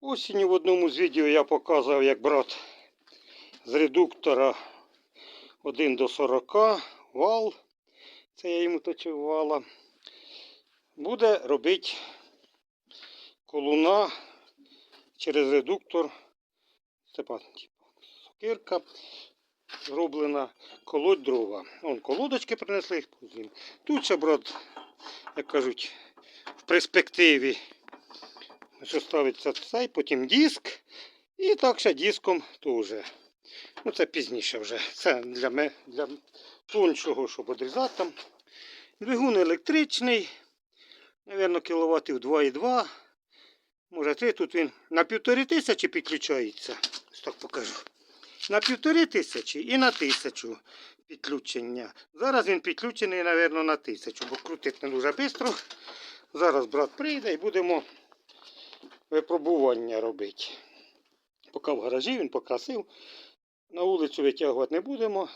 Осінню в одному з відео я показував, як брат з редуктора 1 до 40 вал. Це я йому точив вала. Буде робити колуна через редуктор. Це па- типу, сокирка зроблена колоть дрова. Вон колодочки принесли. Тут ще брат, як кажуть, в перспективі що ставиться цей, потім диск. І так ще диском теж. Ну це пізніше вже. Це для, ме- для тоншого, щоб одрізати там. Двигун електричний. Навірно, кіловатів 2,2. Може 3. Тут він на півтори тисячі підключається. Ось так покажу. На півтори тисячі і на тисячу підключення. Зараз він підключений, напевно, на тисячу, бо крутить не дуже швидко. Зараз брат прийде і будемо випробування робити. Поки в гаражі він покрасив. На вулицю витягувати не будемо.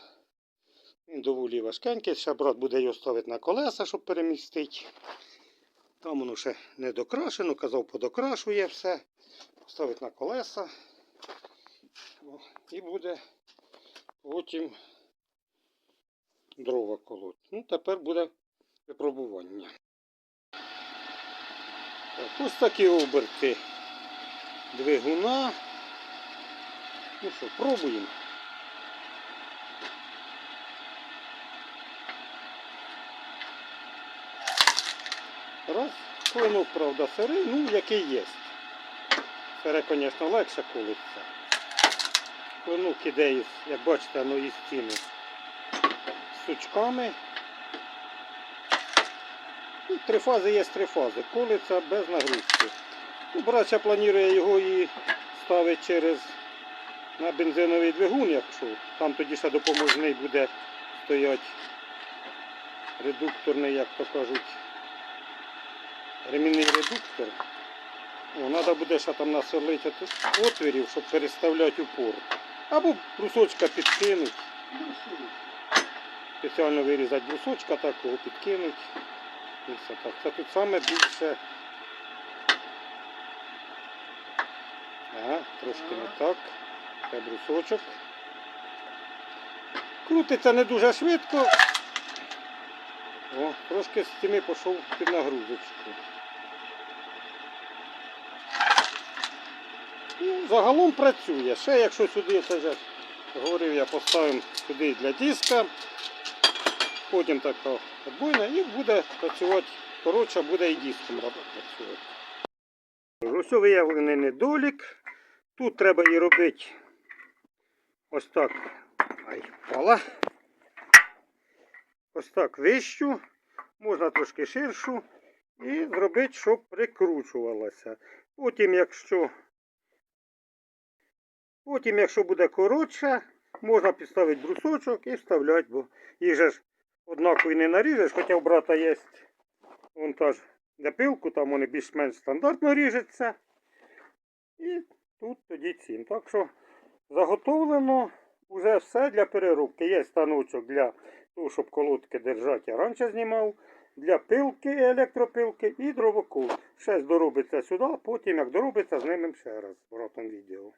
Він доволі важкенький. Ще брат буде його ставити на колеса, щоб перемістити. Там воно ще не докрашено, казав, подокрашує все. Поставить на колеса. І буде потім дрова колоть. Ну, тепер буде випробування. Так, ось такі оберти двигуна. Ну що, пробуємо. Раз, клинок, правда, сирий, ну який є. Сире, звісно, легше колиться. Клинок іде як бачите, ну із з сучками. Ну, три фази є три фази. Колиться без нагрузки. Ну, планує його і ставити через на бензиновий двигун, якщо там тоді ще допоможний буде стояти редукторний, як то кажуть, ремінний редуктор. Треба буде ще там насолити от- отвірів, щоб переставляти упор. Або брусочка підкинути. Спеціально вирізати брусочка, такого підкинути. І все так. Це тут саме більше. Ага, трошки не так. Це брусочок. Крутиться не дуже швидко. О, трошки з стіни пішов під нагрузочку. Ну, загалом працює. Ще якщо сюди, це вже говорив, я поставимо сюди для диска. Потім така отбойна і буде працювати. Коротше, буде і диском працювати. Ось виявлений недолік. Тут треба і робити ось так. Ай, впала. Ось так вищу, можна трошки ширшу. І зробити, щоб прикручувалося. Потім, якщо потім, якщо буде коротше, можна підставити брусочок і вставляти, бо їх же ж однаково і не наріжеш, хоча в брата є монтаж для пилку, там вони більш-менш стандартно ріжуться. І тут тоді цін. Так що заготовлено вже все для переробки. Є станочок для того, щоб колодки держати. Я раніше знімав. Для пилки, електропилки і дровокол. Ще доробиться сюди, потім як доробиться, знімемо ще раз з братом відео.